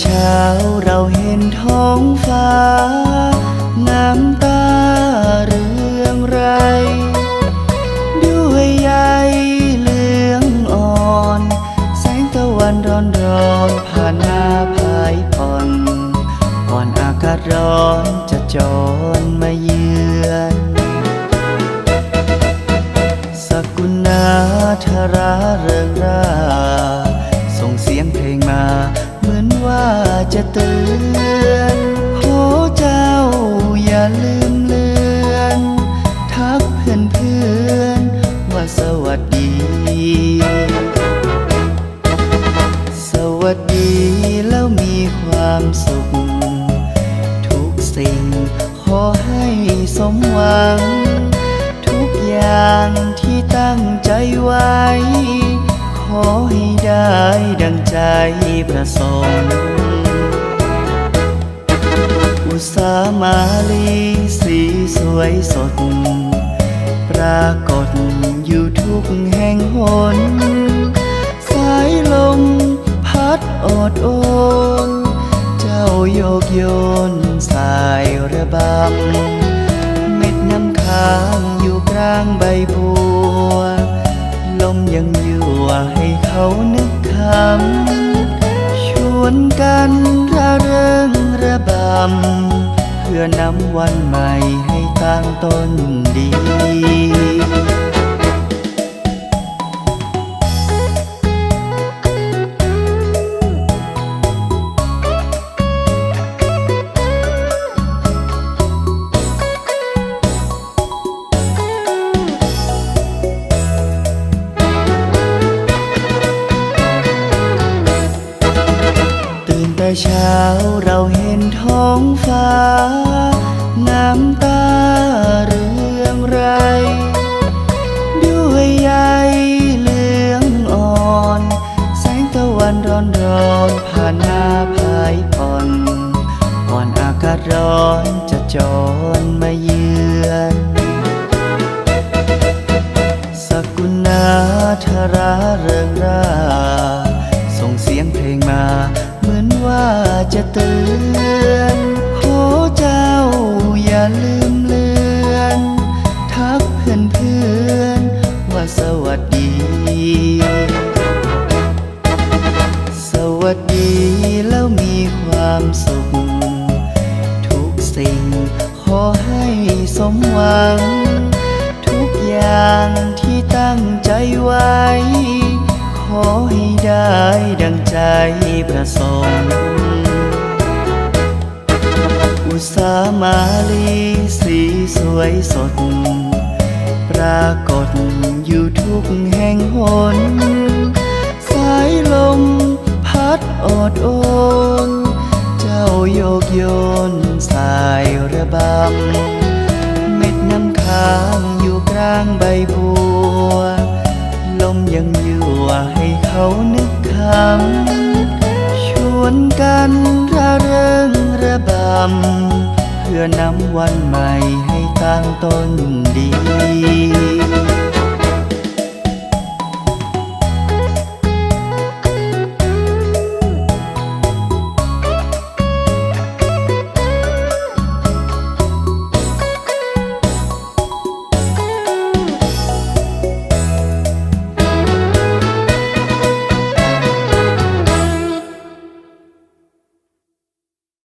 เช้าเราเห็นท้องฟ้า น้ำตาเรื่องไร ด้วยใยเหลืองอ่อน แสงตะวันร้อนร้อนผ่านหน้าพายผ่อน ก่อนอากาศร้อนจะจรมาเยือนสกุณาธาราเริงรา จะเตือนขอเจ้าอย่าลืมเลือน ทักเพื่อนเพื่อนว่าสวัสดี สวัสดีแล้วมีความสุข ทุกสิ่งขอให้สมหวัง ทุกอย่างที่ตั้งใจไว้ขอให้ได้ดังใจประสงค์ อุตสามาลีสีสวยสด ปรากฏอยู่ทุกแห่งหน สายลมพัดอดโอน เจ้าโยกโยนสายระบำ เม็ดน้ำค้างอยู่กลางใบบัว ลมยังยั่วให้เขานึกคำ ชวนกันระเริง ระบำ เพื่อนำวันใหม่ให้ตั้งต้นดี เช้าเราเห็นท้องฟ้า น้ำตาเรื่องไร ด้วยใยเหลืองอ่อน แสงตะวันร้อนร้อนผ่านหน้าพายผ่อนก่อนอากาศร้อนจะจรมาเยือนสกุณาธาราเริงรา จะเตือนขอเจ้าอย่าลืมเลือน ทักเพื่อนเพื่อนว่าสวัสดี สวัสดีแล้วมีความสุข ทุกสิ่งขอให้สมหวัง ทุกอย่างที่ตั้งใจไว้ขอให้ได้ดังใจประสงค์ สามาลีสีสวยสด ปรากฏอยู่ทุกแห่งหน สายลมพัดอดโอน เจ้าโยกโยนสายระบำ เม็ดน้ำค้างอยู่กลางใบบัว ลมยังยั่วให้เขานึกคำชวนกันระเริงระบำ พื่อนำวันใหม่ให้ตั้งต้นดี